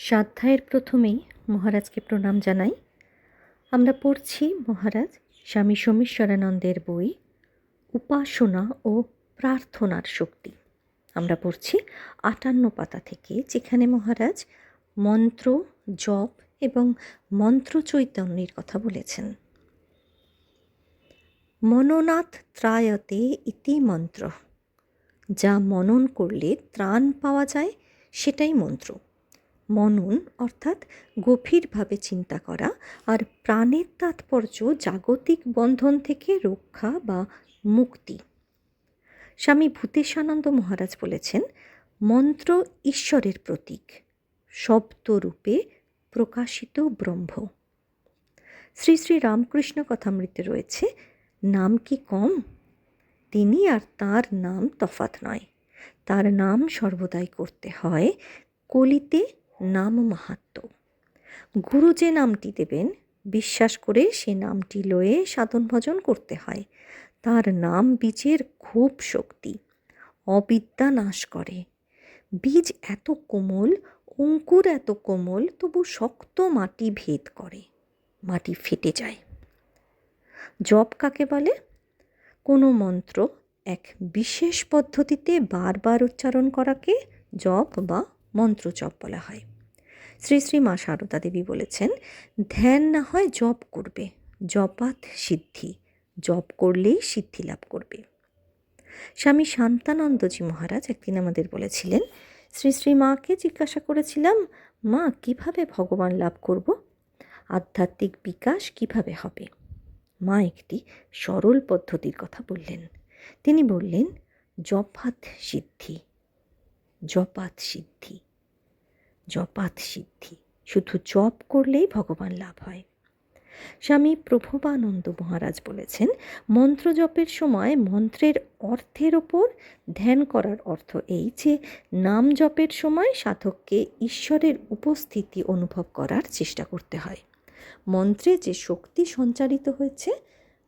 স্বাধ্যায়ের প্রথমেই মহারাজকে প্রণাম জানাই। আমরা পড়ছি মহারাজ স্বামী সোমেশ্বরানন্দের বই, উপাসনা ও প্রার্থনার শক্তি। আমরা পড়ছি আটান্ন পাতা থেকে, যেখানে মহারাজ মন্ত্র, জপ এবং মন্ত্র চৈতন্যের কথা বলেছেন। মননাথ ত্রায়তে ইতি মন্ত্র। যা মনন করলে ত্রাণ পাওয়া যায়, সেটাই মন্ত্র। মনন, অর্থাৎ গভীরভাবে চিন্তা করা আর প্রাণের তাৎপর্য জাগতিক বন্ধন থেকে রক্ষা বা মুক্তি। স্বামী ভূতেশানন্দ মহারাজ বলেছেন, মন্ত্র ঈশ্বরের প্রতীক, শব্দরূপে প্রকাশিত ব্রহ্ম। শ্রী শ্রী রামকৃষ্ণ কথামৃতে রয়েছে, নাম কি কম? তিনি আর তার নাম তফাত নয়। তার নাম সর্বদাই করতে হয় কলিতে নাম মাহাত্ম। গুরু যে নামটি দেবেন, বিশ্বাস করে সে নামটি লয়ে সাধন ভজন করতে হয়। তার নাম বীজের খুব শক্তি, অবিদ্যা নাশ করে। বীজ এত কোমল, অঙ্কুর এত কোমল, তবু শক্ত মাটি ভেদ করে, মাটি ফেটে যায়। জপ কাকে বলে? কোনো মন্ত্র এক বিশেষ পদ্ধতিতে বারবার উচ্চারণ করাকে জপ বা মন্ত্র জপ বলা হয়। শ্রী শ্রী মা সারদা দেবী বলেছেন, ধ্যান না হয় জপ করবে জপাত সিদ্ধি। জপ করলেই সিদ্ধি লাভ করবে। স্বামী শান্তানন্দজি মহারাজ একদিন আমাদের বলেছিলেন, শ্রী শ্রী মাকে জিজ্ঞাসা করেছিলাম, মা, কীভাবে ভগবান লাভ করব? আধ্যাত্মিক বিকাশ কীভাবে হবে? মা একটি সরল পদ্ধতির কথা বললেন। তিনি বললেন জপাত সিদ্ধি জপাত সিদ্ধি জপাত সিদ্ধি। শুধু জপ করলেই ভগবান লাভ হয়। স্বামী প্রভবানন্দ মহারাজ বলেছেন, মন্ত্র জপের সময় মন্ত্রের অর্থের ওপর ধ্যান করার অর্থ এই যে, নাম জপের সময় সাধককে ঈশ্বরের উপস্থিতি অনুভব করার চেষ্টা করতে হয়। মন্ত্রে যে শক্তি সঞ্চারিত হয়েছে,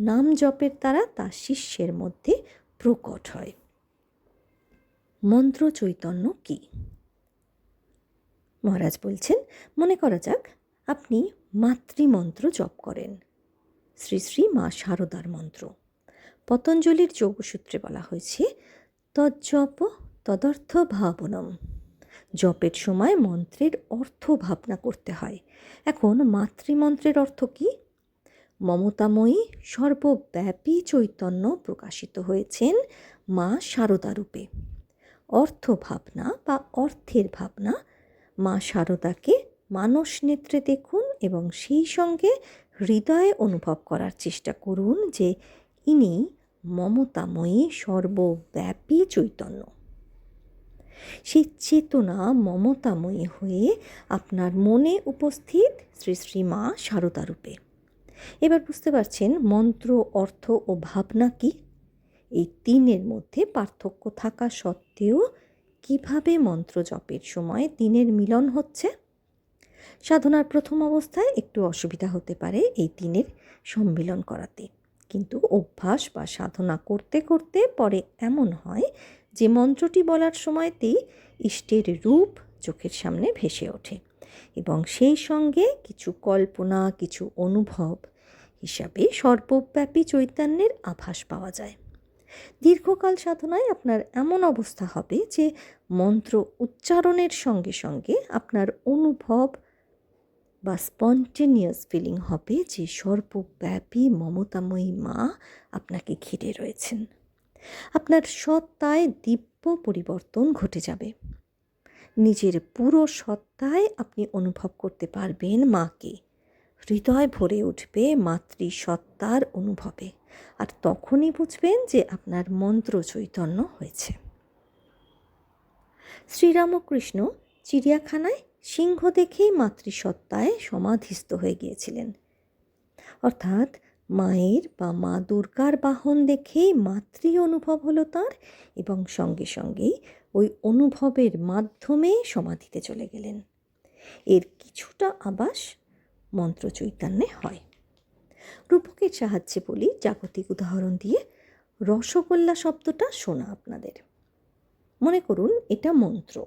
নাম জপের দ্বারা তা শিষ্যের মধ্যে প্রকট হয়। মন্ত্র চৈতন্য কী? মহারাজ বলছেন, মনে করা যাক, আপনি মাতৃমন্ত্র জপ করেন। শ্রী শ্রী মা শারদার মন্ত্র। পতঞ্জলির যোগসূত্রে বলা হয়েছে, তজ্জপ তদর্থ ভাবনম জপের সময় মন্ত্রের অর্থ ভাবনা করতে হয়। এখন মাতৃমন্ত্রের অর্থ কী? মমতাময়ী সর্বব্যাপী চৈতন্য প্রকাশিত হয়েছেন মা শারদা রূপে। অর্থ ভাবনা বা অর্থের ভাবনা মা শারদাকে মানস নেত্রে দেখুন এবং সেই সঙ্গে হৃদয়ে অনুভব করার চেষ্টা করুন যে ইনি মমতাময়ী, সর্বব্যাপী চৈতন্য। সেই চেতনা মমতাময়ী হয়ে আপনার মনে উপস্থিত শ্রী শ্রী মা শারদারূপে এবার বুঝতে পারছেন মন্ত্র, অর্থ ও ভাবনা কি? এই তিনের মধ্যে পার্থক্য থাকা সত্ত্বেও কীভাবে মন্ত্র জপের সময় দিনের মিলন হচ্ছে? সাধনার প্রথম অবস্থায় একটু অসুবিধা হতে পারে এই দিনের সম্মিলন করাতে। কিন্তু অভ্যাস বা সাধনা করতে করতে পরে এমন হয় যে মন্ত্রটি বলার সময়তেই ইষ্টের রূপ চোখের সামনে ভেসে ওঠে এবং সেই সঙ্গে কিছু কল্পনা, কিছু অনুভব হিসাবে সর্বব্যাপী চৈতন্যের আভাস পাওয়া যায়। দীর্ঘকাল সাধনায় আপনার এমন অবস্থা হবে যে মন্ত্র উচ্চারণের সঙ্গে সঙ্গে আপনার অনুভব বা স্পন্টেনিয়াস ফিলিং হবে যে সর্বব্যাপী মমতাময়ী মা আপনাকে ঘিরে রয়েছেন। আপনার সত্তায় দিব্য পরিবর্তন ঘটে যাবে। নিজের পুরো সত্তায় আপনি অনুভব করতে পারবেন মাকে। হৃদয় ভরে উঠবে মাতৃসত্তার অনুভবে। আর তখনই বুঝবেন যে আপনার মন্ত্র চৈতন্য হয়েছে। শ্রীরামকৃষ্ণ চিড়িয়াখানায় সিংহ দেখেই মাতৃসত্তায় সমাধিস্থ হয়ে গিয়েছিলেন। অর্থাৎ মায়ের বা মা দুর্গার বাহন দেখেই মাতৃ অনুভব হলো তার এবং সঙ্গে সঙ্গেই ওই অনুভবের মাধ্যমে সমাধিতে চলে গেলেন। এর কিছুটা আবাস মন্ত্র চৈতন্যে হয়। রূপকের সাহায্যে বলি জাগতিক উদাহরণ দিয়ে রসগোল্লা শব্দটা শোনা আপনাদের। মনে করুন এটা মন্ত্র।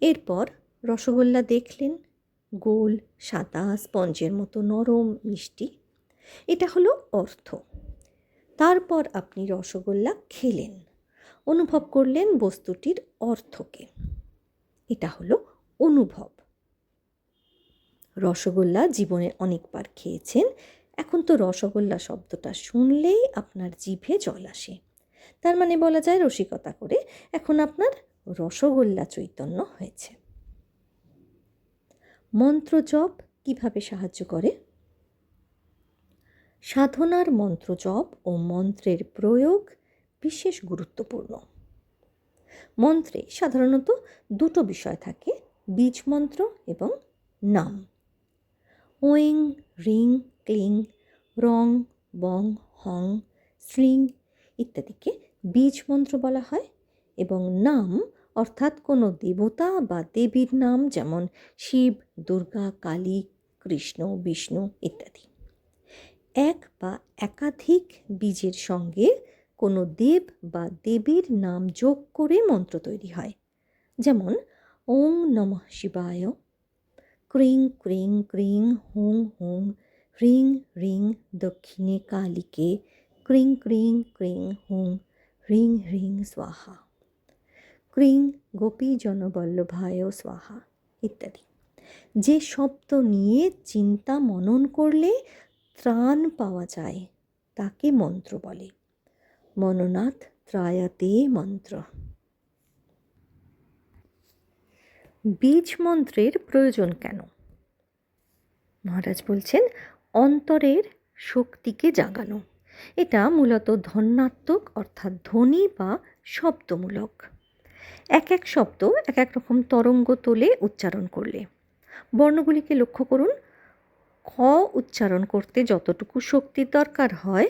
এরপর রসগোল্লা দেখলেন, গোল, সাদা, স্পঞ্জের মতো নরম, মিষ্টি। এটা হলো অর্থ। তারপর আপনি রসগোল্লা খেলেন, অনুভব করলেন বস্তুটির অর্থকে। এটা হলো অনুভব। রসগোল্লা জীবনে অনেকবার খেয়েছেন। এখন তো রসগোল্লা শব্দটা শুনলেই আপনার জিভে জল আসে। তার মানে বলা যায় রসিকতা করে এখন আপনার রসগোল্লা চৈতন্য হয়েছে। মন্ত্র জপ কীভাবে সাহায্য করে? সাধনার মন্ত্র জপ ও মন্ত্রের প্রয়োগ বিশেষ গুরুত্বপূর্ণ। মন্ত্রে সাধারণত দুটো বিষয় থাকে, বীজ মন্ত্র এবং নাম। ওয়েং রিং ক্লিং রং বং হং শ্রিং ইত্যাদিকে বীজ মন্ত্র বলা হয় এবং নাম অর্থাৎ কোনো দেবতা বা দেবীর নাম যেমন শিব, দুর্গা, কালী, কৃষ্ণ, বিষ্ণু ইত্যাদি। এক বা একাধিক বীজের সঙ্গে কোনো দেব বা দেবীর নাম যোগ করে মন্ত্র তৈরি হয়। যেমন, ওং নমঃ শিবায় ক্রিং ক্রিং ক্রিং, হুং হুং হ্রিং রিং, দক্ষিণে কালীকে, ক্রিং ক্রিং ক্রিং, হুং হ্রিং হ্রিং স্বাহা। ক্রিং, গোপী জনবল্লভায় স্বাহা, ইত্যাদি। যে শব্দ নিয়ে চিন্তা মনন করলে ত্রাণ পাওয়া যায়, তাকে মন্ত্র বলে। মননাথ ত্রায়াতে মন্ত্র। বীজ মন্ত্রের প্রয়োজন কেন? মহারাজ বলছেন, অন্তরের শক্তিকে জাগানো। এটা মূলত ধন্যাত্মক, অর্থাৎ ধ্বনি বা শব্দমূলক। এক এক শব্দ এক এক রকম তরঙ্গ তোলে উচ্চারণ করলে। বর্ণগুলিকে লক্ষ্য করুন। খ উচ্চারণ করতে যতটুকু শক্তির দরকার হয়,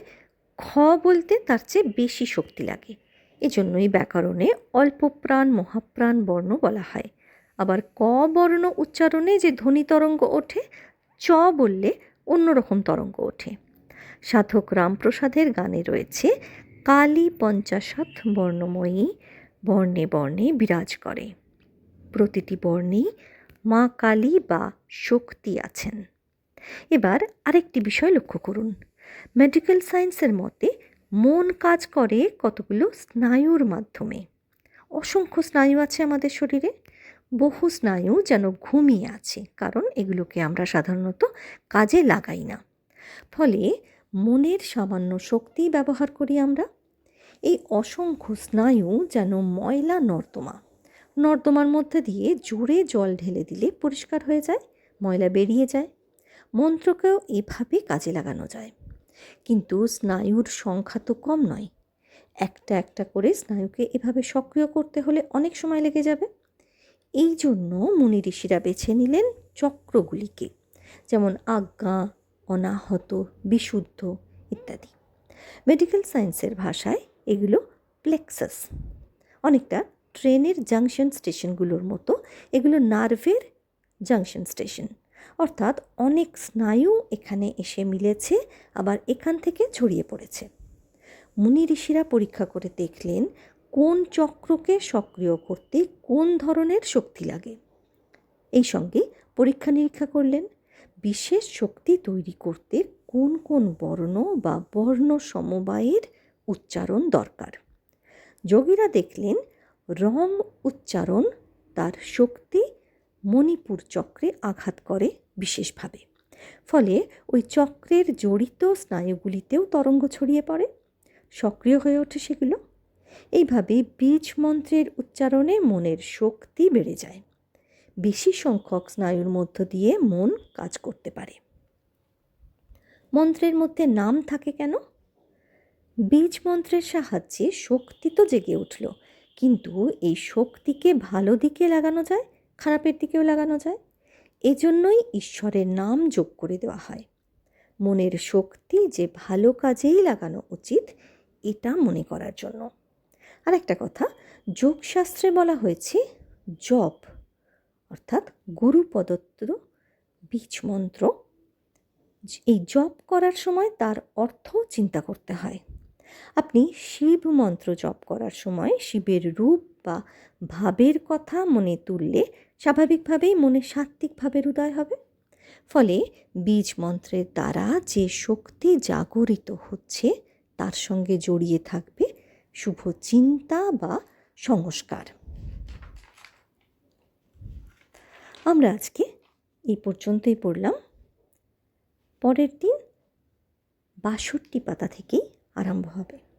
খ বলতে তার চেয়ে বেশি শক্তি লাগে। এজন্যই ব্যাকরণে অল্প প্রাণ মহাপ্রাণ বর্ণ বলা হয়। আবার ক বর্ণ উচ্চারণে যে ধ্বনি তরঙ্গ ওঠে, চ বললে অন্যরকম তরঙ্গ ওঠে। সাধক রামপ্রসাদের গানে রয়েছে, কালী পঞ্চাশত বর্ণময়ী বর্ণে বর্ণে বিরাজ করে। প্রতিটি বর্ণেই মা কালী বা শক্তি আছেন। এবার আরেকটি বিষয় লক্ষ্য করুন। মেডিকেল সায়েন্সের মতে, মন কাজ করে কতগুলো স্নায়ুর মাধ্যমে। অসংখ্য স্নায়ু আছে আমাদের শরীরে। বহু স্নায়ু যেন ঘুমিয়ে আছে, কারণ এগুলোকে আমরা সাধারণত কাজে লাগাই না। ফলে মনের সামান্য শক্তি ব্যবহার করি আমরা। এই অসংখ্য স্নায়ু যেন ময়লা নর্দমা। নর্দমার মধ্যে দিয়ে জোরে জল ঢেলে দিলে পরিষ্কার হয়ে যায়, ময়লা বেরিয়ে যায়। মন্ত্রকেও এভাবে কাজে লাগানো যায়। কিন্তু স্নায়ুর সংখ্যা তো কম নয়। একটা একটা করে স্নায়ুকে এভাবে সক্রিয় করতে হলে অনেক সময় লেগে যাবে। এই জন্য মুনি ঋষিরা বেছে নিলেন চক্রগুলিকে, যেমন আজ্ঞা, অনাহত, বিশুদ্ধ ইত্যাদি। মেডিকেল সায়েন্সের ভাষায় এগুলো প্লেক্সাস অনেকটা ট্রেনের জাংশন স্টেশনগুলোর মতো এগুলো নার্ভের জাংশন স্টেশন অর্থাৎ অনেক স্নায়ু এখানে এসে মিলেছে, আবার এখান থেকে ছড়িয়ে পড়েছে। মুনি ঋষিরা পরীক্ষা করে দেখলেন কোন চক্রকে সক্রিয় করতে কোন ধরনের শক্তি লাগে? এই সঙ্গে পরীক্ষা নিরীক্ষা করলেন। বিশেষ শক্তি তৈরি করতে কোন কোন বর্ণ বা বর্ণ সমবায়ের উচ্চারণ দরকার? যোগীরা দেখলেন রং উচ্চারণ তার শক্তি মণিপুর চক্রে আঘাত করে বিশেষভাবে। ফলে ওই চক্রের জড়িত স্নায়ুগুলিতেও তরঙ্গ ছড়িয়ে পড়ে। সক্রিয় হয়ে ওঠে সেগুলো। এইভাবে বীজ মন্ত্রের উচ্চারণে মনের শক্তি বেড়ে যায়। বেশি সংখ্যক স্নায়ুর মধ্য দিয়ে মন কাজ করতে পারে। মন্ত্রের মধ্যে নাম থাকে কেন? বীজ মন্ত্রের সাহায্যে শক্তি তো জেগে উঠল, কিন্তু এই শক্তিকে ভালো দিকে লাগানো যায়, খারাপের দিকেও লাগানো যায়। এজন্যই ঈশ্বরের নাম যোগ করে দেওয়া হয়। মনের শক্তি যে ভালো কাজেই লাগানো উচিত, এটা মনে করার জন্য। আর একটা কথা, যোগশাস্ত্রে বলা হয়েছে জপ, অর্থাৎ গুরু প্রদত্ত বীজ মন্ত্র। এই জপ করার সময় তার অর্থ চিন্তা করতে হয়। আপনি শিব মন্ত্র জপ করার সময় শিবের রূপ বা ভাবের কথা মনে তুললে স্বাভাবিকভাবেই মনে সাত্ত্বিক ভাবের উদয় হবে। ফলে বীজ মন্ত্রের দ্বারা যে শক্তি জাগরিত হচ্ছে, তার সঙ্গে জড়িয়ে থাকবে শুভ চিন্তা বা সংস্কার। আমরা আজকে এই পর্যন্তই পড়লাম। পরের দিন বাষট্টি পাতা থেকেই আরম্ভ হবে।